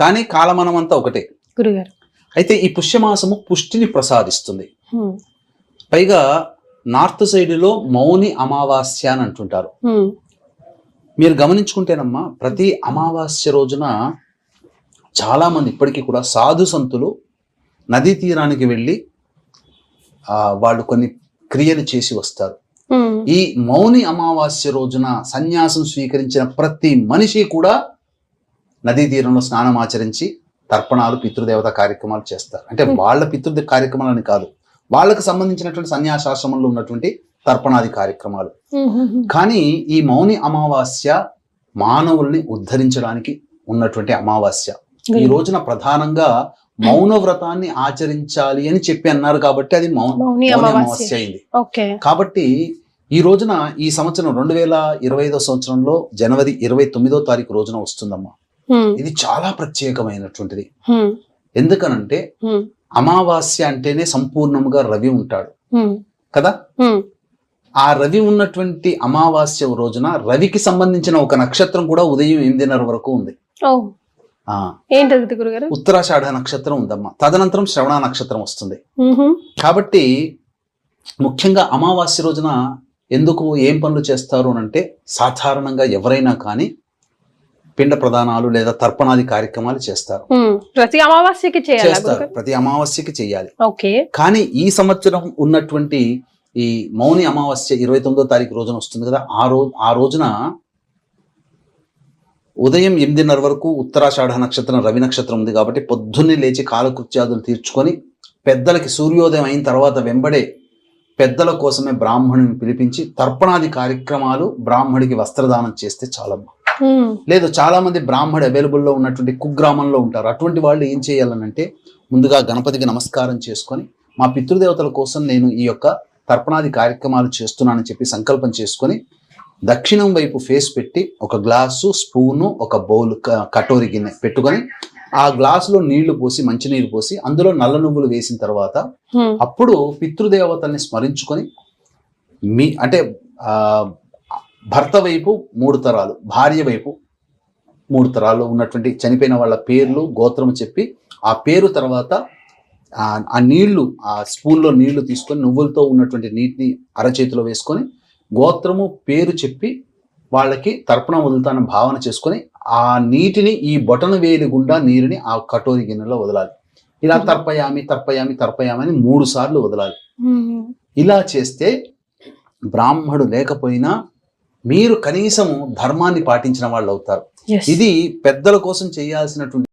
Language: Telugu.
కానీ కాలమనం అంతా ఒకటే గురుగారు అయితే ఈ పుష్యమాసము పుష్టిని ప్రసాదిస్తుంది. పైగా నార్త్ సైడ్లో మౌని అమావాస్య అని అంటుంటారు. మీరు గమనించుకుంటేనమ్మా ప్రతి అమావాస్య రోజున చాలా మంది ఇప్పటికీ కూడా సాధు సంతులు నదీ తీరానికి వెళ్ళి వాళ్ళు కొన్ని క్రియలు చేసి వస్తారు. ఈ మౌని అమావాస్య రోజున సన్యాసం స్వీకరించిన ప్రతి మనిషి కూడా నదీ తీరంలో స్నానం ఆచరించి తర్పణాలు పితృదేవత కార్యక్రమాలు చేస్తారు. అంటే వాళ్ళ పితృ కార్యక్రమాలని కాదు. వాళ్ళకు సంబంధించినటువంటి సన్యాసాశ్రమంలో ఉన్నటువంటి తర్పణాది కార్యక్రమాలు. కానీ ఈ మౌని అమావాస్య మానవుల్ని ఉద్ధరించడానికి ఉన్నటువంటి అమావాస్య. ఈ రోజున ప్రధానంగా మౌన వ్రతాన్ని ఆచరించాలి అని చెప్పి అన్నారు కాబట్టి అది మౌన అమావాస్య. అయింది. కాబట్టి ఈ రోజున ఈ సంవత్సరం రెండు వేల ఇరవై ఐదో సంవత్సరంలో జనవరి ఇరవై తొమ్మిదో తారీఖు రోజున వస్తుందమ్మా. ఇది చాలా ప్రత్యేకమైనటువంటిది. ఎందుకనంటే. అమావాస్య అంటేనే సంపూర్ణముగా రవి ఉంటాడు. కదా. ఆ రవి ఉన్నటువంటి అమావాస్య రోజున రవికి సంబంధించిన ఒక నక్షత్రం కూడా ఉదయం ఎనిమిదిన్నర వరకు ఉంది ఉత్తరాషాఢ నక్షత్రం ఉందమ్మా తదనంతరం శ్రవణ నక్షత్రం వస్తుంది. కాబట్టి ముఖ్యంగా అమావాస్య రోజున ఎందుకు ఏం పనులు చేస్తారు అంటే సాధారణంగా ఎవరైనా కానీ పిండ ప్రదానాలు లేదా తర్పణాది కార్యక్రమాలు చేస్తారు. ప్రతి అమావాస్యకి చేయాలా చేస్తారు. ప్రతి అమావాస్యకి చేయాలి. కానీ ఈ సంవత్సరం ఉన్నటువంటి ఈ మౌని అమావాస్య ఇరవై తొమ్మిదో తారీఖు రోజున వస్తుంది కదా ఆ రోజు ఆ రోజున ఉదయం ఎనిమిదిన్నర వరకు ఉత్తరాషాఢ నక్షత్రం రవి నక్షత్రం ఉంది కాబట్టి పొద్దున్నే లేచి కాలకృత్యాదులు తీర్చుకొని పెద్దలకి సూర్యోదయం అయిన తర్వాత వెంబడే పెద్దల కోసమే బ్రాహ్మణుని పిలిపించి తర్పణాది కార్యక్రమాలు బ్రాహ్మడికి వస్త్రదానం చేస్తే హ్మ్. లేదు చాలా మంది బ్రాహ్మడు అవైలబుల్లో ఉన్నటువంటి కుగ్రామంలో ఉంటారు అటువంటి వాళ్ళు ఏం చేయాలనంటే ముందుగా గణపతికి నమస్కారం చేసుకొని మా పితృదేవతల కోసం నేను ఈ యొక్క తర్పణాది కార్యక్రమాలు చేస్తున్నానని చెప్పి సంకల్పం చేసుకొని దక్షిణం వైపు ఫేస్ పెట్టి ఒక గ్లాసు స్పూను ఒక బౌల్ కటోరి గిన్నె పెట్టుకొని ఆ గ్లాసులో నీళ్ళు పోసి మంచినీళ్ళు పోసి అందులో నల్ల నువ్వులు వేసిన తర్వాత. అప్పుడు పితృదేవతల్ని స్మరించుకొని మీ అంటే ఆ, భర్త వైపు మూడు తరాలు భార్య వైపు మూడు తరాలు ఉన్నటువంటి చనిపోయిన వాళ్ళ పేర్లు గోత్రము చెప్పి ఆ పేరు తర్వాత ఆ నీళ్ళు ఆ స్పూన్లో నీళ్ళు తీసుకొని నువ్వులతో ఉన్నటువంటి నీటిని అరచేతిలో వేసుకొని గోత్రము పేరు చెప్పి వాళ్ళకి తర్పణం వదులుతానని భావన చేసుకొని ఆ నీటిని ఈ బొటన వేలి గుండా నీరుని ఆ కటోరి గిన్నెలో వదలాలి ఇలా తర్పయామి తర్పయామి తర్పయామి అని మూడు సార్లు వదలాలి. ఇలా చేస్తే బ్రాహ్మడు లేకపోయినా మీరు కనీసము ధర్మాన్ని పాటించిన వాళ్ళు అవుతారు. ఇది పెద్దల కోసం చేయాల్సినటువంటి